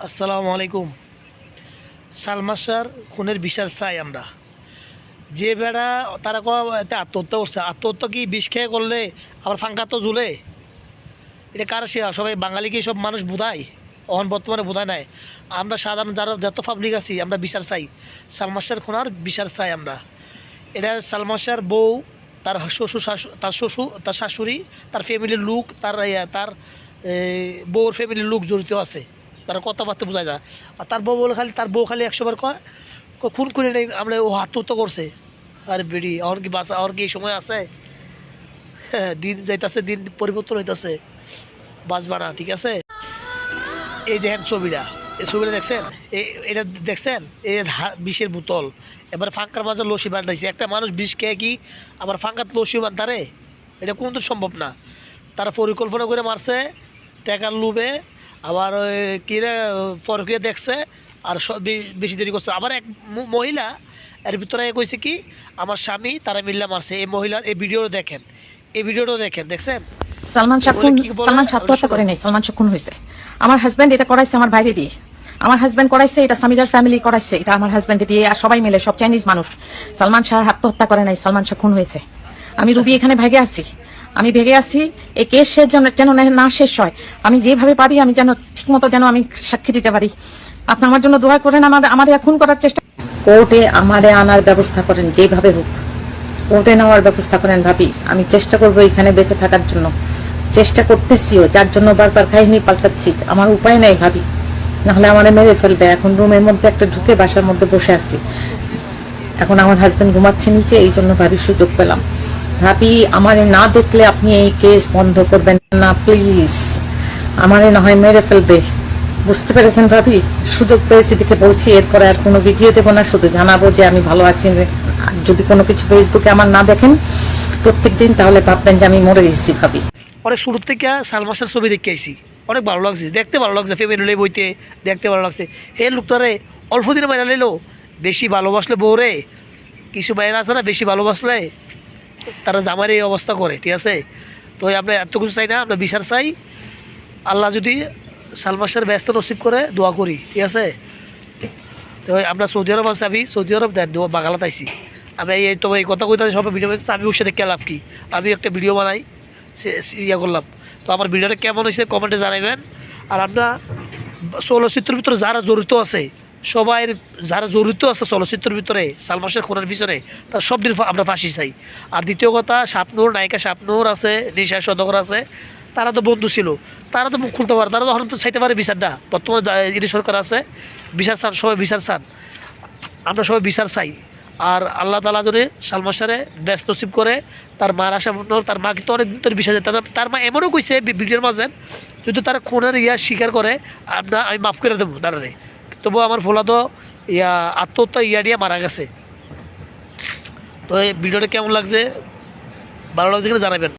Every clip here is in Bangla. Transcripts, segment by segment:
আসসালামু আলাইকুম। সালমাসার খুনের বিচার চাই আমরা। যে বেড়া, তারা এতে আত্মহত্যা করছে। আত্মহত্যা কি বিষ খেয়ে করলে? আবার ফাঙ্কা তো ঝুলে? এটা কার সে সবাই বাঙালি কি সব মানুষ বোধায় অহন বর্তমানে বোধায় নাই। আমরা সাধারণ যারা যত পাবলিক আছি, আমরা বিচার চাই। সালমাসার খুনার বিচার চাই আমরা। এটা সালমাসার বউ, তার শ্বশুর শাশু- তার শ্বশুর, তার শাশুড়ি, তার ফ্যামিলির লোক, তার তার বউর ফ্যামিলির লোক জড়িত আছে। তার কথাবার্তা বোঝা যায়। আর তার বউ বলে খালি তার বউ খালি একশোবার কয় খুন করে নেই, আমরা ও আত্মহত্যা করছে। আর বেড়ি, আর কি বাসা আর কি এই সময় আছে? হ্যাঁ দিন যাইতাছে, দিন পরিবর্তন হইতাছে। বাঁচবা না, ঠিক আছে? এই দেখেন ছবিটা। এই ছবিটা দেখছেন? এটা দেখছেন? এই বিষের বোতল। এবার ফাঁকার মাঝে লসি বান্ধাইছে একটা মানুষ বিষ খেয়ে কি আবার ফাঁকাত লসি বান্ধারে এটা কোনো তো সম্ভব না। তারা পরিকল্পনা করে মারছে। টাকার লোভে আবার ওই কিরে পরকিয়ে দেখছে আর সব বেশি দেরি করছে আবার এক মহিলা এর ভিতরে কইছে কি আমার স্বামী তারা মিল্লা মারছে। এই মহিলার এই ভিডিও দেখেন। এই ভিডিওটা দেখেন দেখছেন? সালমান শাহ খুন সালমান শাহ আত্মহত্যা করে নাই সালমান শাহ খুন হয়েছে আমার হাজবেন্ড এটা করাইছে আমার বাইরে দিয়ে। আমার হাজবেন্ড করাইছে এটা সামিরার ফ্যামিলি করাইছে এটা আমার হাজবেন্ড দিয়ে আর সবাই মিলে সব চাইনিজ মানুষ। সালমান শাহ আত্মহত্যা করে নাই সালমান শাহ খুন হয়েছে। আমি রুবি এখানে ভেগে আছি। আমি ভেগে আছি। এই কেস শেষ যেন যেন না শেষ হয়। আমি যেভাবে পারি, আমি যেন ঠিক মতো যেন আমি সাক্ষী দিতে পারি। আপনি আমার জন্য দোয়া করেন আমার আমাদের খুন করার চেষ্টা কোর্টে আমারে আনার ব্যবস্থা করেন, যেভাবে হোক। কোর্টে নেওয়ার ব্যবস্থা করেন ভাবি। আমি চেষ্টা করব এখানে বেঁচে থাকার জন্য। চেষ্টা করতেছিও, যার জন্য বারবার কাহিনী পাল্টাচ্ছি। আমার উপায় নাই ভাবি। নাহলে আমার মেরে ফেলবে। এখন রুমের মধ্যে একটা ঢুকে বাসার মধ্যে বসে আছি। এখন আমার হাজবেন্ড ঘুমাচ্ছে নিচে এই জন্য ভাবি সুযোগ পেলাম। ভাবি, আমারে না দেখলে আপনি এই কেস বন্ধ করবেন না প্লিজ আমারে না হয় মেরে ফেলবে। বুঝতে পেরেছেন ভাবি? সুযোগ পেয়েছি দেখে বলছি, এরপরে আর কোনো ভিডিও দেবো না, শুধু জানাব যে আমি ভালো আছি। যদি কোনো কিছু ফেসবুকে আমার না দেখেন প্রত্যেক দিন তাহলে ভাববেন যে আমি মরে গেছি ভাবি। অনেক শুরুর থেকে সালমাসের ছবি দেখে আইছি। অনেক ভালো লাগছে, দেখতে ভালো লাগছে ফ্যামিলি বইতে দেখতে ভালো লাগছে। হে লোকটারে অল্প দিনে মাইরা লইলো, বেশি ভালোবাসলে বউরে, কিছু মায়েরা আছে না, বেশি ভালোবাসলে? তারা জামার এই অবস্থা করে, ঠিক আছে? তো আমরা এত কিছু চাই না, আমরা বিচার চাই। আল্লাহ যদি সালমাসের ব্যস্ত নসিব করে, দোয়া করি, ঠিক আছে? তো আমরা সৌদি আরব আছে, আমি সৌদি আরব দেন বাগালাত আইছি। আমি এই তো এই কথা কইতে সব ভিডিও বানাইছি আমি ওর সাথে লাভ কি? আমি একটা ভিডিও বানাই ইয়া করলাম। তো আমার ভিডিওটা কেমন হয়েছে, কমেন্টে জানাবেন আর আমরা চলচ্চিত্রের ভিতরে যারা জড়িত আছে সবাই যারা জড়িত আছে চলচ্চিত্রের ভিতরে সালমাসের খুনের পিছনে, তার সব দিন আমরা ফাঁসি চাই। আর দ্বিতীয় কথা স্বপ্নুর নায়িকা স্বপ্নুর আছে, নিশা সদগর আছে, তারা তো বন্ধু ছিল। তারা তো মুখ খুলতে পারে, তারা তো চাইতে পারে বর্তমানে দা- ইডি সরকার আছে, বিচার চান, সবাই বিচার চান। আমরা সবাই বিচার চাই। আর আল্লাহ তালা যদি সালমা সারে ব্যস্ত নসিব করে, তার মার আশা তার মা কিন্তু অনেক দিন ধরে বিশ্বাস তার তার মা এমনও কইছে ভিডিওর মাঝে, যদি তারা খুনের ইয়া স্বীকার করে, আমরা আমি মাফ করে দেবো তারারে। তবু আমার ফোলা তো ইয়া, আত্মহত্যা ইয়া নিয়ে মারা গেছে। তো এই ভিডিওটা কেমন লাগছে? ভালো লাগছে কিনা জানাবেন।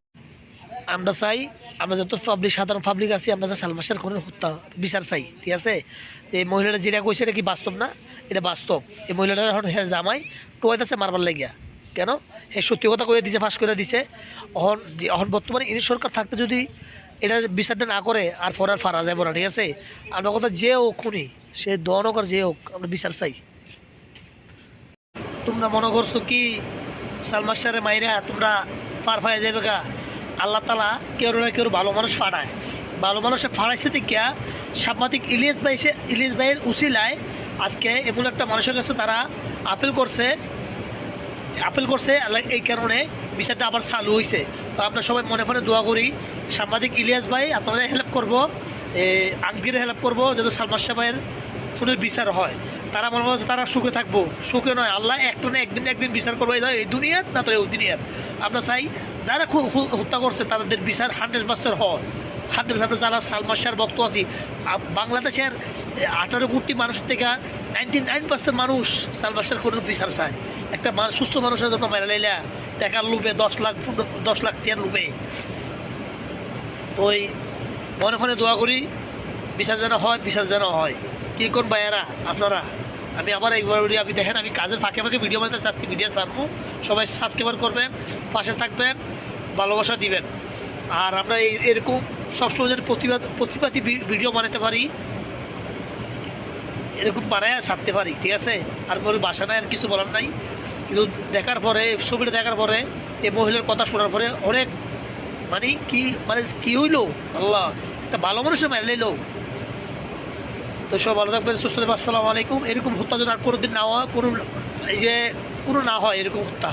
আমরা চাই, আমরা যত পাবলিক সাধারণ পাবলিক আছি, আমরা চাই সালমাসের খুনের হত্যা বিচার চাই, ঠিক আছে? এই মহিলাটা যেটা কইছে এটা কি বাস্তব না? এটা বাস্তব। এই মহিলাটা এখন হ্যাঁ জামাই টোয়াইতেছে মারবার লাগিয়া। কেন? হে সত্যি কথা কয়ে দিছে, ফাঁস করে দিছে। অহন অহন বর্তমানে ইনি সরকার থাকতে যদি এটা বিচারটা না করে, আর ফরার ফারা যাব না, ঠিক আছে? আমরা কথা যে হোক খুনি, সে দনকর যে হোক, আমরা বিচার চাই। তোমরা মনে করছ কি সালমান শাহের মাইরা তোমরা পার পায়ে যাবে গা? আল্লাহ তালা কেউ না কেউ ভালো মানুষ ফাড়ায়। ভালো মানুষে ফাড়াইছে দেখিয়া সাংবাদিক ইলিয়াস ভাই সে ইলিয়াস ভাইয়ের উসিলায় আজকে এমন একটা মানুষের কাছে তারা আপিল করছে আপিল করছে এই কারণে বিচারটা আবার চালু হয়েছে তো আপনার সবাই মনে মনে দোয়া করি। সাংবাদিক ইলিয়াস ভাই, আপনারা হেল্প করব আঙ্কিরে হেল্প করব যাতে সালমান শাহ খুনের বিচার হয়। তারা মনে করছে তারা সুখে থাকব। সুখে নয়, আল্লাহ একটা না একদিন একদিন বিচার করব। এই এই দুনিয়ার না তো এই দুনিয়ার আমরা চাই, যারা হত্যা করছে, তাদের বিচার হান্ড্রেড পার্সেন্ট হয়। হান্ড্রেড পার্সেন্ট যারা সালমান শাহর ভক্ত আছি। বাংলাদেশের আঠারো কোটি মানুষ থেকে নাইনটি নাইন পার্সেন্ট মানুষ শাহর খুনের বিচার চায়। একটা মানুষ সুস্থ মানুষের জন্য মেলা লাইলা, টাকার লোভে দশ লাখ দশ লাখ টিয়ার লোভে। ওই মনে মনে দোয়া করি, বিচার যেন হয়, বিচার যেন হয়। কী কোন ভাইয়ারা, আপনারা? আমি আবার বলি, আমি দেখেন, আমি কাজের ফাঁকে ফাঁকে ভিডিও বানাতে আজকে ভিডিও ছাড়বো। সবাই সাবস্ক্রাইবার করবেন, পাশে থাকবেন, ভালোবাসা দিবেন। আর আমরা এরকম সবসময় যেন প্রতিবাদ প্রতিবাদী ভিডিও বানাতে পারি এরকম বানায় ছাড়তে পারি, ঠিক আছে? আর কোনো বাসা নাই, আর কিছু বলার নাই। কিন্তু দেখার পরে, ছবিটা দেখার পরে এই মহিলার কথা শোনার পরে অনেক মানে কি মানে কি হইল? আল্লাহ, একটা ভালো মানুষের মেরে নিল। তো সব ভালো থাকবেন, সুস্থ থাকবেন, আসসালামু আলাইকুম। এরকম হত্যা যেন আর কোনোদিন না হয়, কোনো এই যে কোনো না হয়, এরকম হত্যা।